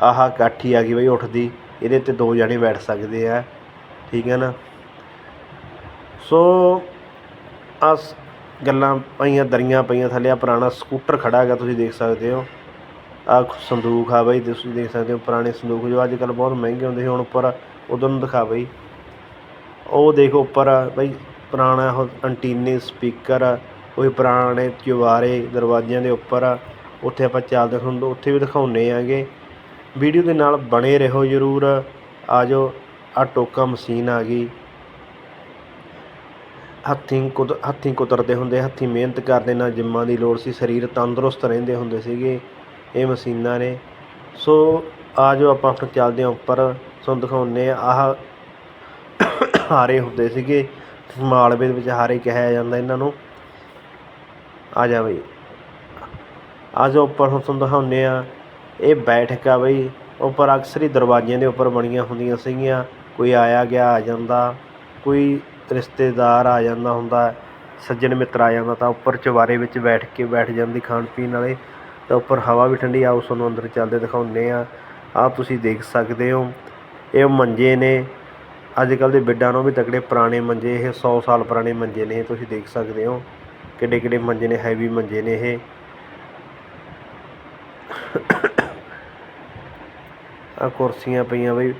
ਆਹ ਕਾਠੀ ਆ ਗਈ ਬਈ ਉੱਠਦੀ, ਇਹਦੇ ਤੇ ਦੋ ਜਣੇ ਬੈਠ ਸਕਦੇ ਆ। ਠੀਕ ਹੈ ਨਾ? ਸੋ ਆਸ ਗੱਲਾਂ ਪਈਆਂ, ਦਰੀਆਂ ਪਈਆਂ ਥੱਲੇ ਆ ਪੁਰਾਣਾ ਸਕੂਟਰ ਖੜਾ ਹੈਗਾ, ਤੁਸੀਂ ਦੇਖ ਸਕਦੇ ਹੋ। ਆ ਸੰਦੂਕ ਆ ਬਈ, ਤੁਸੀਂ ਦੇਖ ਸਕਦੇ ਹੋ ਪੁਰਾਣੇ ਸੰਦੂਕ, ਜੋ ਅੱਜ ਕੱਲ੍ਹ ਬਹੁਤ ਮਹਿੰਗੇ ਹੁੰਦੇ ਸੀ, ਹੁਣ ਉੱਪਰ ਉਦੋਂ ਨੂੰ ਦਿਖਾ ਬਈ। ਉਹ ਦੇਖੋ ਉੱਪਰ, ਬਈ ਪੁਰਾਣਾ ਉਹ ਐਂਟੀਨੇ, ਸਪੀਕਰ, ਉਹ ਪੁਰਾਣੇ ਚੁਬਾਰੇ ਦਰਵਾਜ਼ਿਆਂ ਦੇ ਉੱਪਰ ਆ ਉੱਥੇ ਆਪਾਂ ਚੱਲਦੇ ਤੁਹਾਨੂੰ ਉੱਥੇ ਵੀ ਦਿਖਾਉਂਦੇ ਆਂਗੇ ਵੀਡੀਓ ਦੇ ਨਾਲ ਬਣੇ ਰਹੋ ਜ਼ਰੂਰ, ਆ ਜਾਓ। ਆ ਟੋਕਾ ਮਸ਼ੀਨ ਆ ਗਈ। ਹੱਥੀਂ ਕੁਦ, ਹੱਥੀਂ ਕੁਤਰਦੇ ਹੁੰਦੇ, ਹੱਥੀਂ ਮਿਹਨਤ ਕਰਦੇ ਨਾ ਜਿੰਮਾਂ ਦੀ ਲੋੜ ਸੀ। ਸਰੀਰ ਤੰਦਰੁਸਤ ਰਹਿੰਦੇ ਹੁੰਦੇ ਸੀਗੇ ਇਹ ਮਸ਼ੀਨਾਂ ਨੇ। ਸੋ ਆ ਜੋ ਆਪਾਂ ਫਿਰ ਚੱਲਦੇ ਹਾਂ ਉੱਪਰ, ਤੁਹਾਨੂੰ ਦਿਖਾਉਂਦੇ ਆ ਆਹ ਹਾਰੇ ਹੁੰਦੇ ਸੀਗੇ। ਮਾਲਵੇ ਦੇ ਵਿੱਚ ਹਾਰੇ ਕਿਹਾ ਜਾਂਦਾ ਇਹਨਾਂ ਨੂੰ। ਆ ਜਾ ਬਈ। ਜੋ ਉੱਪਰ ਹੁਣ ਤੁਹਾਨੂੰ ਦਿਖਾਉਂਦੇ ਆ ਇਹ ਬੈਠਕ ਆ ਬਈ। ਉੱਪਰ ਅਕਸਰ ਹੀ ਦਰਵਾਜ਼ਿਆਂ ਦੇ ਉੱਪਰ ਬਣੀਆਂ ਹੁੰਦੀਆਂ ਸੀਗੀਆਂ। ਕੋਈ ਆਇਆ ਗਿਆ ਆ ਜਾਂਦਾ, ਕੋਈ ਰਿਸ਼ਤੇਦਾਰ ਆ ਜਾਂਦਾ ਹੁੰਦਾ, ਸੱਜਣ ਮਿੱਤਰ ਆ ਜਾਂਦਾ ਤਾਂ ਉੱਪਰ ਚੁਬਾਰੇ ਵਿੱਚ ਬੈਠ ਕੇ ਬੈਠ ਜਾਂਦੀ ਖਾਣ ਪੀਣ ਵਾਲੇ, ਤਾਂ ਉੱਪਰ ਹਵਾ ਵੀ ਠੰਡੀ ਆ ਉਸ ਨੂੰ ਅੰਦਰ ਚੱਲਦੇ ਦਿਖਾਉਂਦੇ ਹਾਂ ਆਹ ਤੁਸੀਂ ਦੇਖ ਸਕਦੇ ਹੋ, ਇਹ ਮੰਜੇ ਨੇ ਅੱਜ ਕੱਲ੍ਹ ਦੇ ਬਿੱਡਾਂ ਨੂੰ ਵੀ ਤਕੜੇ ਪੁਰਾਣੇ ਮੰਜੇ, ਇਹ 100 ਸਾਲ ਪੁਰਾਣੇ ਮੰਜੇ ਨੇ, ਇਹ ਤੁਸੀਂ ਦੇਖ ਸਕਦੇ ਹੋ ਕਿੱਡੇ ਕਿੱਡੇ ਮੰਜੇ ਨੇ, ਹੈਵੀ ਮੰਜੇ ਨੇ ਇਹ। ਆ ਕੁਰਸੀਆਂ ਪਈਆਂ ਬਈ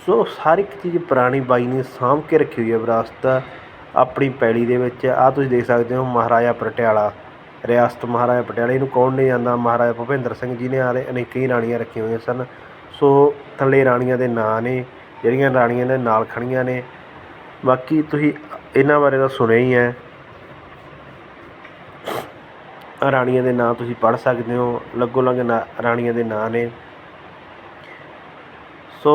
ਸੋ ਹਰ ਇੱਕ ਚੀਜ਼ ਪੁਰਾਣੀ ਬਾਈ ਨੇ ਸਾਂਭ ਕੇ ਰੱਖੀ ਹੋਈ ਹੈ ਵਿਰਾਸਤ। ਆਪਣੀ ਪੈਲੀ ਦੇ ਵਿੱਚ ਆਹ ਤੁਸੀਂ ਦੇਖ ਸਕਦੇ ਹੋ ਮਹਾਰਾਜਾ ਪਟਿਆਲਾ। ਰਿਆਸਤ ਮਹਾਰਾਜਾ ਪਟਿਆਲੇ। ਇਹਨੂੰ ਕੌਣ ਨਹੀਂ ਜਾਣਦਾ? ਮਹਾਰਾਜਾ ਭੁਪਿੰਦਰ ਸਿੰਘ ਜੀ ਨੇ ਆਲੇ ਅਨੇਕਾਂ ਹੀ ਰਾਣੀਆਂ ਰੱਖੀਆਂ ਹੋਈਆਂ ਸਨ। ਸੋ ਥੱਲੇ ਰਾਣੀਆਂ ਦੇ ਨਾਂ ਨੇ, ਜਿਹੜੀਆਂ ਰਾਣੀਆਂ ਦੇ ਨਾਲ ਖੜੀਆਂ ਨੇ। ਬਾਕੀ ਤੁਸੀਂ ਇਹਨਾਂ ਬਾਰੇ ਤਾਂ ਸੁਣਿਆ ਹੀ ਹੈ। ਰਾਣੀਆਂ ਦੇ ਨਾਂ ਤੁਸੀਂ ਪੜ੍ਹ ਸਕਦੇ ਹੋ। ਲੱਗੋ ਲੱਗ ਨਾ ਰਾਣੀਆਂ ਦੇ ਨਾਂ ਨੇ। ਸੋ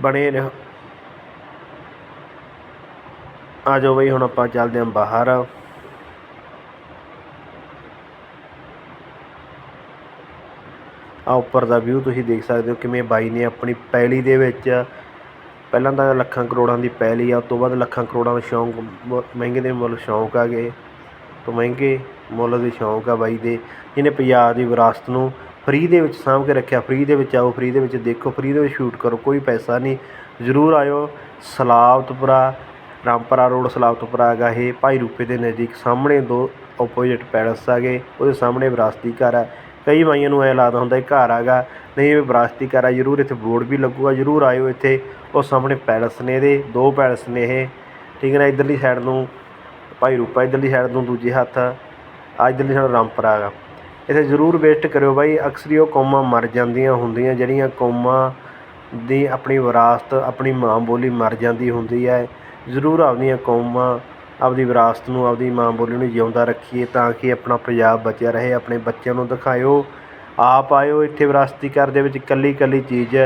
ਬਣੇ ਰਹੋ। ਆ ਜਾਓ ਬਈ, ਹੁਣ ਆਪਾਂ ਚੱਲਦੇ ਹਾਂ ਬਾਹਰ। ਆ ਉੱਪਰ ਦਾ ਵਿਊ ਤੁਸੀਂ ਦੇਖ ਸਕਦੇ ਹੋ ਕਿਵੇਂ ਬਾਈ ਨੇ ਆਪਣੀ ਪੈਲੀ ਦੇ ਵਿੱਚ, ਪਹਿਲਾਂ ਤਾਂ ਲੱਖਾਂ ਕਰੋੜਾਂ ਦੀ ਪੈਲੀ ਆ, ਉਸ ਤੋਂ ਬਾਅਦ ਲੱਖਾਂ ਕਰੋੜਾਂ ਦਾ ਸ਼ੌਂਕ ਮਹਿੰਗੇ ਦੇ ਮੁੱਲ ਸ਼ੌਂਕ ਆ ਗਏ। ਤੋਂ ਮਹਿੰਗੇ ਮੁੱਲ ਦੇ ਸ਼ੌਂਕ ਆ ਬਾਈ ਦੇ, ਜਿਹਨੇ ਪੰਜਾਬ ਦੀ ਵਿਰਾਸਤ ਨੂੰ ਫ੍ਰੀ ਦੇ ਵਿੱਚ ਸਾਂਭ ਕੇ ਰੱਖਿਆ, ਫ੍ਰੀ ਦੇ ਵਿੱਚ ਆਓ, ਫ੍ਰੀ ਦੇ ਵਿੱਚ ਦੇਖੋ, ਫ੍ਰੀ ਦੇ ਵਿੱਚ ਸ਼ੂਟ ਕਰੋ, ਕੋਈ ਪੈਸਾ ਨਹੀਂ। ਜ਼ਰੂਰ ਆਇਓ, ਸਲਾਵਤਪੁਰਾ, ਰਾਮਪਰਾ ਰੋਡ ਸਲਾਵਤਪੁਰਾ ਹੈਗਾ ਇਹ, ਭਾਈ ਰੂਪੇ ਦੇ ਨਜ਼ਦੀਕ ਸਾਹਮਣੇ ਦੋ ਆਪੋਜ਼ਿਟ ਪੈਲਸ ਹੈਗੇ, ਉਹਦੇ ਸਾਹਮਣੇ ਵਿਰਾਸਤੀ ਘਰ ਹੈ। ਕਈ ਮਾਈਆਂ ਨੂੰ ਐ ਲੱਗਦਾ ਹੁੰਦਾ ਇਹ ਘਰ ਹੈਗਾ, ਨਹੀਂ ਇਹ ਵਿਰਾਸਤੀ ਘਰ ਆ ਜ਼ਰੂਰ ਇੱਥੇ ਬੋਰਡ ਵੀ ਲੱਗੂਗਾ, ਜ਼ਰੂਰ ਆਇਓ ਇੱਥੇ, ਉਹ ਸਾਹਮਣੇ ਪੈਲਸ ਨੇ ਇਹਦੇ, ਦੋ ਪੈਲਸ ਨੇ ਇਹ। ਠੀਕ ਹੈ ਨਾ, ਇਧਰਲੀ ਸਾਈਡ ਨੂੰ, ਭਾਈ ਰੂਪਾ, ਇਧਰਲੀ ਸਾਈਡ ਨੂੰ ਦੂਜੇ ਹੱਥ ਆ ਇਧਰਲੀ ਸਾਈਡ ਰਾਮਪੁਰਾ ਹੈਗਾ। ਇੱਥੇ ਜ਼ਰੂਰ ਵਿਜ਼ਿਟ ਕਰਿਓ ਬਾਈ। ਅਕਸਰ ਹੀ ਉਹ ਕੌਮਾਂ ਮਰ ਜਾਂਦੀਆਂ ਹੁੰਦੀਆਂ, ਜਿਹੜੀਆਂ ਕੌਮਾਂ ਦੀ ਆਪਣੀ ਵਿਰਾਸਤ, ਆਪਣੀ ਮਾਂ ਬੋਲੀ ਮਰ ਜਾਂਦੀ ਹੁੰਦੀ ਹੈ। ਜ਼ਰੂਰ ਆਪਦੀਆਂ ਕੌਮਾਂ ਆਪਦੀ ਵਿਰਾਸਤ ਨੂੰ, ਆਪਦੀ ਮਾਂ ਬੋਲੀ ਨੂੰ ਜਿਉਂਦਾ ਰੱਖੀਏ ਤਾਂ ਕਿ ਆਪਣਾ ਪੰਜਾਬ ਬਚਿਆ ਰਹੇ, ਆਪਣੇ ਬੱਚਿਆਂ ਨੂੰ ਦਿਖਾਇਓ। ਆਪ ਆਇਓ ਇੱਥੇ ਵਿਰਾਸਤੀ ਘਰ ਦੇ ਵਿੱਚ ਇਕੱਲੀ ਇਕੱਲੀ ਚੀਜ਼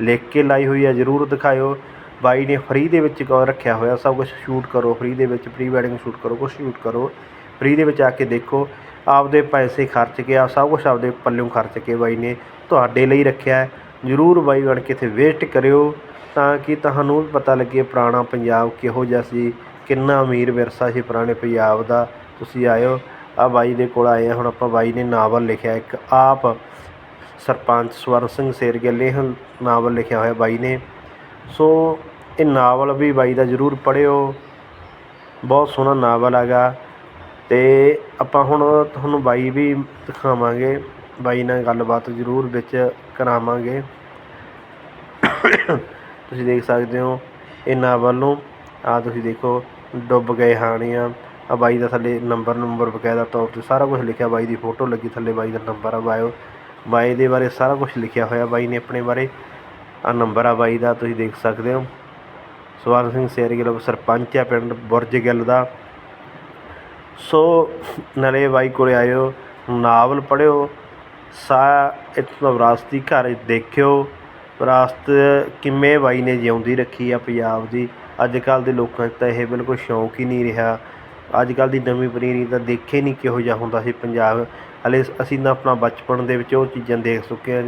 ਲਿਖ ਕੇ ਲਾਈ ਹੋਈ ਹੈ, ਜ਼ਰੂਰ ਦਿਖਾਇਓ। ਬਾਈ ਨੇ ਫ੍ਰੀ ਦੇ ਵਿੱਚ ਕ ਰੱਖਿਆ ਹੋਇਆ? ਸਭ ਕੁਝ ਸ਼ੂਟ ਕਰੋ ਫ੍ਰੀ ਦੇ ਵਿੱਚ ਪ੍ਰੀ ਵੈਡਿੰਗ ਸ਼ੂਟ ਕਰੋ ਕੁਝ ਸ਼ੂਟ ਕਰੋ। ਫ੍ਰੀ ਦੇ ਵਿੱਚ ਆ ਕੇ ਦੇਖੋ। ਆਪਦੇ ਪੈਸੇ ਖਰਚ ਕੇ ਆਪ ਸਭ ਕੁਛ ਆਪਦੇ ਪੱਲਿਓਂ ਖਰਚ ਕੇ ਬਾਈ ਨੇ ਤੁਹਾਡੇ ਲਈ ਰੱਖਿਆ ਜ਼ਰੂਰ ਬਾਈ ਬਣ ਕੇ ਇੱਥੇ ਵਿਜ਼ਿਟ ਕਰਿਓ ਤਾਂ ਕਿ ਤੁਹਾਨੂੰ ਪਤਾ ਲੱਗੇ ਪੁਰਾਣਾ ਪੰਜਾਬ ਕਿਹੋ ਜਿਹਾ ਸੀ, ਕਿੰਨਾ ਅਮੀਰ ਵਿਰਸਾ ਸੀ ਪੁਰਾਣੇ ਪੰਜਾਬ ਦਾ। ਤੁਸੀਂ ਆਇਓ ਆ ਬਾਈ ਦੇ ਕੋਲ ਆਏ ਹਾਂ, ਹੁਣ ਆਪਾਂ ਬਾਈ ਨੇ ਨਾਵਲ ਲਿਖਿਆ, ਇੱਕ ਆਪ ਸਰਪੰਚ ਸਵਰਨ ਸਿੰਘ ਸੇਰਗਿੱਲ, ਇਹ ਨਾਵਲ ਲਿਖਿਆ ਹੋਇਆ ਬਾਈ ਨੇ। ਸੋ ਇਹ ਨਾਵਲ ਵੀ ਬਾਈ ਦਾ ਜ਼ਰੂਰ ਪੜ੍ਹਿਓ। ਬਹੁਤ ਸੋਹਣਾ ਨਾਵਲ ਹੈਗਾ। ਅਤੇ ਆਪਾਂ ਹੁਣ ਤੁਹਾਨੂੰ ਬਾਈ ਵੀ ਦਿਖਾਵਾਂਗੇ, ਬਾਈ ਨਾਲ ਗੱਲਬਾਤ ਜ਼ਰੂਰ ਵਿੱਚ ਕਰਾਵਾਂਗੇ। ਤੁਸੀਂ ਦੇਖ ਸਕਦੇ ਹੋ ਇਹ ਨਾਵਲ ਨੂੰ ਆਹ ਤੁਸੀਂ ਦੇਖੋ, ਡੁੱਬ ਗਏ ਹਾਣੀਆਂ। ਆ ਬਾਈ ਦਾ ਥੱਲੇ ਨੰਬਰ ਨੰਬਰ ਬਕਾਇਦਾ ਤੌਰ ਤੇ ਸਾਰਾ ਕੁਝ ਲਿਖਿਆ, ਬਾਈ ਦੀ ਫੋਟੋ ਲੱਗੀ ਥੱਲੇ, ਬਾਈ ਦਾ ਨੰਬਰ ਆ ਬਾਇਓ। ਬਾਈ ਦੇ ਬਾਰੇ ਸਾਰਾ ਕੁਝ ਲਿਖਿਆ ਹੋਇਆ, ਬਾਈ ਨੇ ਆਪਣੇ ਬਾਰੇ ਆ ਨੰਬਰ ਆ ਬਾਈ ਦਾ, ਤੁਸੀਂ ਦੇਖ ਸਕਦੇ ਹੋ। ਸਵਰਨ ਸਿੰਘ ਸੇਰਗਿੱਲ, ਸਰਪੰਚ ਆ ਪਿੰਡ ਬੁਰਜ ਗਿੱਲ ਦਾ। ਸੋ ਨਲੇ ਬਾਈ ਕੋਲ ਆਇਓ, ਨਾਵਲ ਪੜ੍ਹਿਓ ਸਾ ਇੱਥੋਂ ਦਾ ਵਿਰਾਸਤੀ ਘਰ ਦੇਖਿਓ। ਵਿਰਾਸਤ ਕਿਵੇਂ ਬਾਈ ਨੇ ਜਿਉਂਦੀ ਰੱਖੀ ਆ ਪੰਜਾਬ ਦੀ। ਅੱਜ ਕੱਲ੍ਹ ਦੇ ਲੋਕਾਂ 'ਚ ਤਾਂ ਇਹ ਬਿਲਕੁਲ ਸ਼ੌਂਕ ਹੀ ਨਹੀਂ ਰਿਹਾ। ਅੱਜ ਕੱਲ੍ਹ ਦੀ ਨਵੀਂ ਪਨੀਰੀ ਤਾਂ ਦੇਖੇ ਨਹੀਂ ਕਿਹੋ ਜਿਹਾ ਹੁੰਦਾ ਸੀ ਪੰਜਾਬ। ਹਲੇ ਅਸੀਂ ਤਾਂ ਆਪਣਾ ਬਚਪਨ ਦੇ ਵਿੱਚ ਉਹ ਚੀਜ਼ਾਂ ਦੇਖ ਚੁੱਕੇ ਹਾਂ।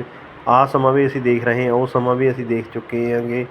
ਆਹ ਸਮਾਂ ਵੀ ਅਸੀਂ ਦੇਖ ਰਹੇ ਹਾਂ, ਉਹ ਸਮਾਂ ਵੀ ਅਸੀਂ ਦੇਖ ਚੁੱਕੇ ਹਾਂਗੇ।